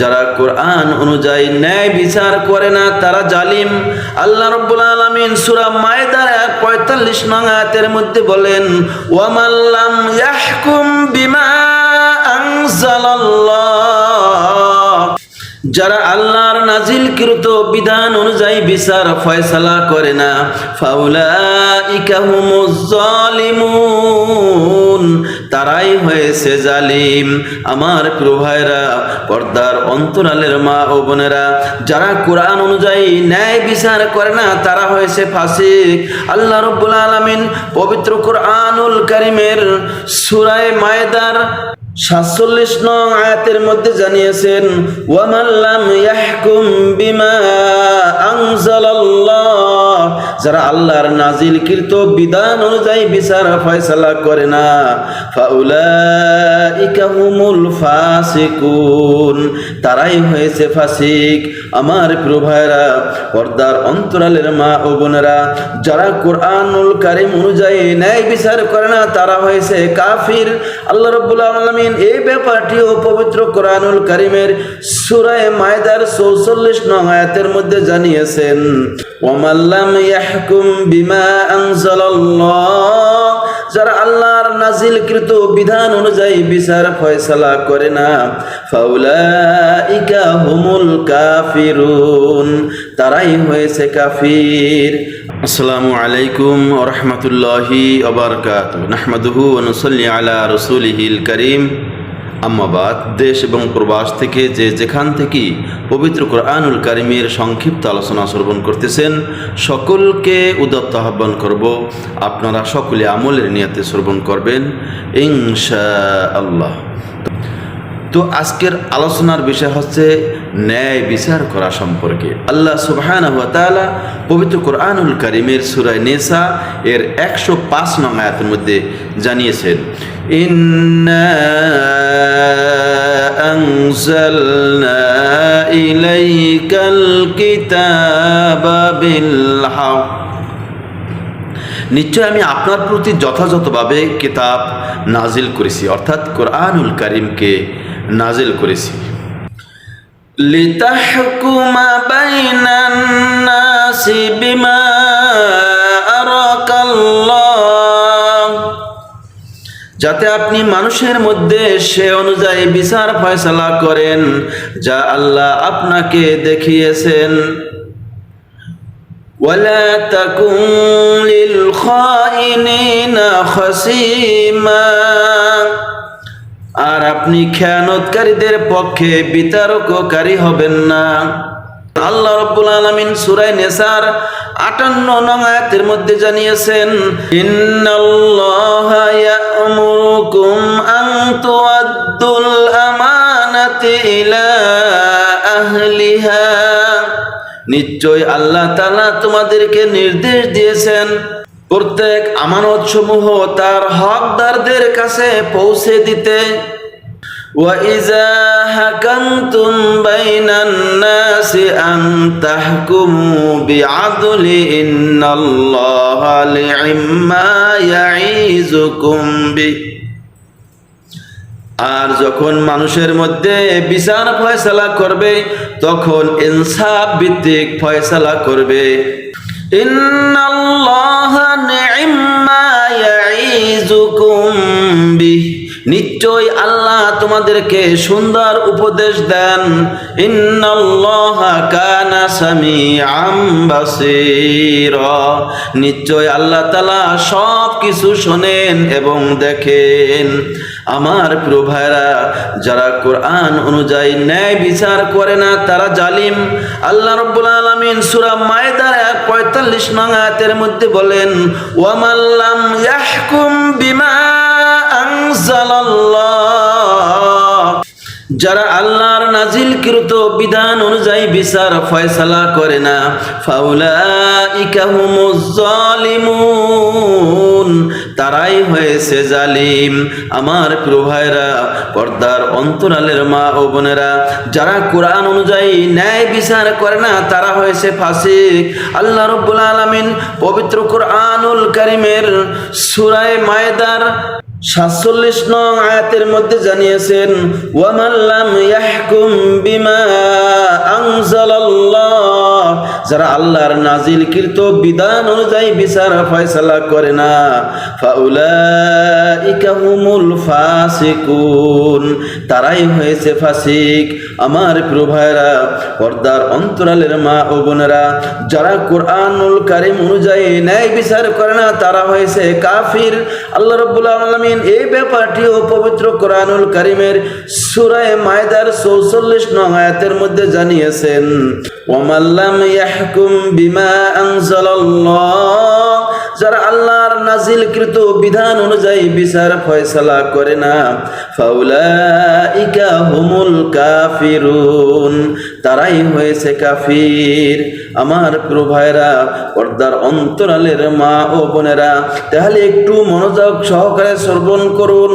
যারা কোরআন অনুযায়ী ন্যায় বিচার করে না, তারা জালিম। আল্লাহ রব্বুল আলমিন সুরা মায়দার এক পঁয়তাল্লিশ নং আয়াতের মধ্যে বলেন ওয়ামাল্লাম ইয়াহকুম বিমা যারা আল্লাহর নাজিল নাজিলকৃত বিধান অনুযায়ী বিচার, ফয়সালা করে না, ফাউলাইকা হুমুজ জালিমুন। হয়েছে জালিম। আমার প্রিয় ভাইরা পর্দার অন্তরালের মা ও বোনেরা, যারা কোরআন অনুযায়ী ন্যায় বিচার করে না, তারা হয়েছে ফাসিক। আল্লাহ রব্বুল আলামিন পবিত্র কোরআনুল কারিমের সুরায় মায়দার সাতচল্লিশ নং আয়াতের মধ্যে জানিয়েছেন ওয়ামাল্লাম ইয়াহকুম বিমা আনজালাল্লাহ। যারা আল্লাহর নাজিলকৃত বিধান অনুযায়ী বিচার ফয়সালা করে না, ফাউলাইকা হুমুল ফাসিকুন। তারাই হয়েছে ফাসিক। আমার প্রিয় ভাইরা পর্দার অন্তরালের মা ও বোনেরা, যারা কোরআনুল কারিম অনুযায়ী ন্যায় বিচার করে না, তারা হয়েছে কাফির। আল্লাহ রব্বুল আলমিন এই ব্যাপারটিও পবিত্র কোরআনুল কারিমের সুরায় মায়দার চৌচল্লিশ নং আয়াতের মধ্যে জানিয়েছেন ওমাল্লাম ইয়াহকুম বিমা আনজালাল্লাহ যারা আল্লাহর নাজিলকৃত বিধান অনুযায়ী বিচার ফয়সালা করে না, ফাউলাইকা হুমুল কাফিরুন, তারাই হয়েছে কাফির। আসসালামু আলাইকুম ওয়া রাহমাতুল্লাহি ওয়া বারাকাতুহু। নাহমাদুহু ওয়া নুসাল্লি আলা রাসূলিহিল কারীম। আম্মাবাদ দেশ এবং প্রবাস থেকে যে যেখান থেকে পবিত্র কোরআনুল কারিমের সংক্ষিপ্ত আলোচনা শ্রবণ করতেছেন, সকলকে উদত্ত আহ্বান করব, আপনারা সকলে আমলের নিয়াতে শ্রবণ করবেন ইনশা আল্লাহ তো আজকের আলোচনার বিষয় হচ্ছে ন্যায় বিচার করা সম্পর্কে। আল্লাহ সুবহান পবিত্র কোরআনুল করিমের সুরায় নেসা এর একশো পাঁচ নং আয়াতের মধ্যে জানিয়েছেন নিশ্চয় আমি আপনার প্রতি যথাযথভাবে কিতাব নাজিল করেছি, অর্থাৎ কোরআনুল করিমকে নাজিল করেছি لتحكم بين الناس بما أراك الله যাতে আপনি মানুষের মধ্যে সে অনুযায়ী বিচার ফয়সালা করেন যা আল্লাহ আপনাকে দেখিয়েছেন ولا تكن للخائنين خصيما আর আপনি খেয়ানতকারীদের পক্ষে বিতারককারী হবেন না। আল্লাহ রব্বুল আলামিন সূরা নেসার 58 নং আয়াতের মধ্যে জানিয়েছেন, ইন্নাল্লাহা ইয়া'মুরুকুম আন তুআদ্দুল আমানাতি ইলা আহলিহা। নিশ্চয় আল্লাহ তাআলা তোমাদেরকে নির্দেশ দিয়েছেন প্রত্যেক আমানত সমূহ তার হকদারদের কাছে পৌঁছে দিতে وَإِذَا حَكَمْتُمْ بَيْنَ النَّاسِ أَن تَحْكُمُوا بِعَدْلٍ إِنَّ اللَّهَ لِعِمَّا يَعِظُكُم بِهِ আর যখন মানুষের মধ্যে বিচার ফয়সালা করবে তখন ইনসাফ ভিত্তিক ফয়সালা করবে ইন্নাল্লাহা নি'ম্মা নিশ্চয় আল্লাহ তোমাদেরকে সুন্দর উপদেশ দেন। নিশ্চয় আল্লাহ তালা সব কিছু শোনেন এবং দেখেন। আমার প্রভায়রা যারা কোরআন অনুযায়ী ন্যায় বিচার করে না, তারা জালিম। আল্লাহ রব্বুল আলামিন সূরা মায়দার এক পঁয়তাল্লিশ নং আয়াতের মধ্যে বলেন ওয়ামাল্লাম ইয়াহকুম বিমা যারা আল্লাহর নাজিলকৃত বিধান অনুযায়ী বিচার ফয়সালা করে না ফাউলা হুমুজ জালিমুন। তারাই হয়েছে জালিম। আমার প্রিয় ভাইরা পর্দার অন্তরালের মা ও বোনেরা, যারা কোরআন অনুযায়ী ন্যায় বিচার করে না, তারা হয়েছে ফাসিক। আল্লাহ রব্বুল আলামিন পবিত্র কোরআনুল কারিমের সূরায়ে মায়দার সাতচল্লিশ নং আয়াতের মধ্যে জানিয়েছেন ওয়ামাল্লাম ইয়াহকুম বিমা আনজালাল্লাহ যারা আল্লাহর নাজিলকৃত বিধান অনুযায়ী বিচার ফয়সালা করে না, ফাউলাইকা হুমুল ফাসিকুন। তারাই হয়েছে ফাসিক। আমার প্রিয় ভাইরা পর্দার অন্তরালের মা ও বোনেরা, যারা কোরআনুল কারিম অনুযায়ী ন্যায় বিচার করে না, তারা হয়েছে কাফির। আল্লাহ রব্বুল আলমিন এই ব্যাপারটিও পবিত্র কোরআনুল কারিমের সুরায় মায়দার চৌচল্লিশ নং আয়াতের মধ্যে জানিয়েছেন, ওমাল্লাম ইয়াহকুম বিমা আনজালাল্লাহ। যারা আল্লাহর নাজিলকৃত বিধান অনুযায়ী বিচার ফয়সালা করে না, ফাউলাইকা হুমুল কাফিরুন। তারাই হয়েছে কাফির। আমার প্রিয় ভাইরা পর্দার অন্তরালের মা ও বোনেরা, তাহলে একটু মনোযোগ সহকারে শ্রবণ করুন।